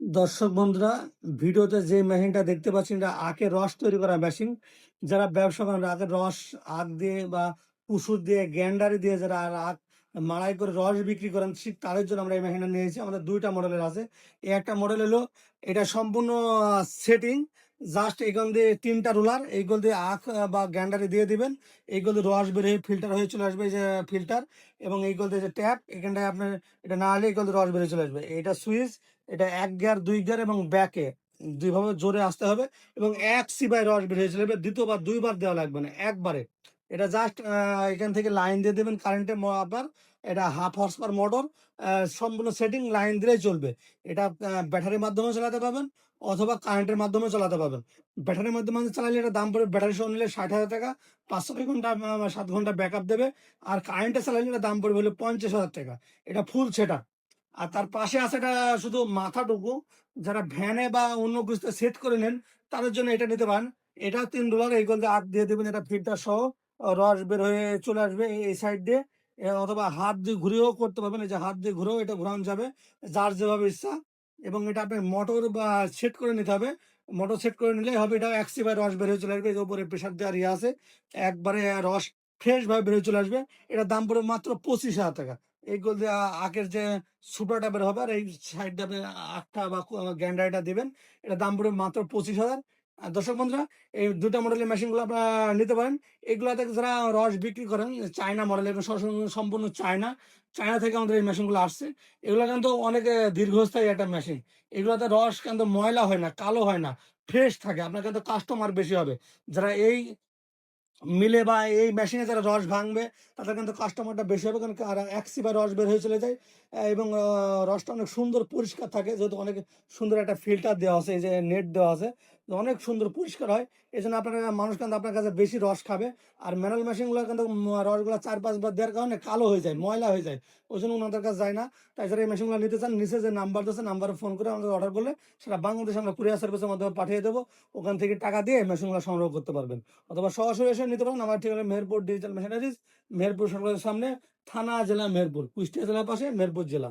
দর্শক বন্ধুরা, ভিডিওতে যে মেশিনটা দেখতে পাচ্ছেন, এটা আখের রস তৈরি করা মেশিন। যারা ব্যবসা করেন, আখের রস, আখ দিয়ে বা কুসুর দিয়ে গ্যান্ডারি দিয়ে যারা আখ মাড়াই করে রস বিক্রি করেন, ঠিক তাদের জন্য আমরা এই মেশিনটা নিয়েছি। আমাদের দুইটা মডেলের আছে। এই একটা মডেল হলো, এটা সম্পূর্ণ সেটিং জাস্ট এখান দিয়ে তিনটা রোলার এইগুলো দিয়ে আখ বা গ্যান্ডারি দিয়ে দিবেন। এইগুলো দিয়ে রস বের হয়ে ফিল্টার হয়ে চলে আসবে যে ফিল্টার এবং এইগুলো দিয়ে যে ট্যাপ এখানটায় আপনার এটা না হলে এইগুলো রস বেরিয়ে চলে আসবে। এটা সুইচ এটা এক গিয়ার, দুই গিয়ার এবং ব্যাকে দুইভাবে জোরে আসতে হবে এবং এক সিবাই রস বের হয়ে চলে যাবে দ্বিতীয়বার, দুইবার দেওয়া লাগবে না, একবারে। এটা জাস্ট এখান থেকে লাইন দিয়ে দেবেন কারেন্টে আপনার এটা হাফ হর্স পার মোটর সম্পূর্ণ সেটিং লাইন দিলেই চলবে। এটা ব্যাটারির মাধ্যমে চালাতে পারবেন অথবা কারেন্টের মাধ্যমে চালাতে পারবেন। ব্যাটারির মাধ্যমে চালালে এটা দাম পড়বে ব্যাটারি সহ নিলে ষাট হাজার টাকা পাঁচশো ঘণ্টা সাত ঘণ্টা ব্যাকআপ দেবে। আর কারেন্টে চালালে এটা দাম পড়বে হলো পঞ্চাশ হাজার টাকা। এটা ফুল সেটা আর তার পাশে আছে এটা শুধু মাথাটুকু। যারা ভ্যানে বা অন্য কিছুতে সেট করে নেন, তাদের জন্য এটা নিতে পারেন। এটা তিন ডলার এই গলতে আট দিয়ে দেবেন, এটা ফিল্টার সহ। রস বের হয়ে চলে আসবে এই- সাইড দিয়ে। অথবা হাত দিয়ে ঘুরেও করতে পারবেন। এই যে হাত দিয়ে ঘুরেও এটা ঘুরানো যাবে, যার যেভাবে ইচ্ছা। এবং এটা আপনি মোটর বা সেট করে নিতে হবে। মোটর সেট করে নিলে হবে এটা, এক সিবাই রস বের হয়ে চলে আসবে। যে উপরে প্রেশার দেওয়ার ইয়ে আছে, একবারে রস ফ্রেশ ভাবে বের হয়ে চলে আসবে। এটার দাম পড়বে মাত্র পঁচিশ হাজার টাকা। এইগুলো দিয়ে আখের যে সুপার বের হবে, আর এই সাইডটা আপনি আখটা বা গ্যান্ডারটা দেবেন এটা দাম পড়বে মাত্র পঁচিশ হাজার। দর্শক বন্ধুরা, এই দুটা মডেলের মেশিনগুলো আপনারা নিতে পারেন। এগুলোতে যারা রস বিক্রি করেন, চায়না মডেল সব- সম্পূর্ণ চায়না চায়না থেকে আমাদের এই মেশিনগুলো আসছে। এগুলো কিন্তু অনেক দীর্ঘস্থায়ী একটা মেশিন এগুলোতে রস কিন্তু ময়লা হয় না, কালো হয় না ফ্রেশ থাকে, আপনার কিন্তু কাস্টমার বেশি হবে। যারা এই মিলে বা এই মেশিনে যারা রস ভাঙবে, তাদের কিন্তু কাস্টমারটা বেশি হবে, কারণ আর এক সিবার রস বের হয়ে চলে যায় এবং রসটা অনেক সুন্দর পরিষ্কার থাকে, যেহেতু অনেক সুন্দর একটা ফিল্টার দেওয়া আছে, এই যে নেট দেওয়া আছে অনেক সুন্দর, পরিষ্কার হয়। এই জন্য আপনার, মানুষ কিন্তু আপনার কাছে বেশি রস খাবে। আর ম্যানুয়াল মেশিনগুলো কিন্তু রসগুলো চার পাঁচবার দেওয়ার কারণে কালো হয়ে যায়, ময়লা হয়ে যায়। ওই জন্য ওনাদের কাছে যায় না। তাই এই মেশিনগুলো নিতে চান, নিচে যে নাম্বার দিচ্ছে নাম্বারে ফোন করে আমাদের অর্ডার করলে সেটা বাংলাদেশে আমরা কুরিয়ার সার্ভিসের মাধ্যমে পাঠিয়ে দেবো। ওখান থেকে টাকা দিয়ে মেশিনগুলো সংগ্রহ করতে পারবেন। অথবা সরাসরি এসে নিতে পারেন আমার ঠিকানা মেহেরপুর ডিজিটাল মেশিনারিজ মেহেরপুর সরকারের সামনে, থানা জেলা মেহেরপুর, কুষ্টিয়া জেলার পাশে, মেহেরপুর জেলা।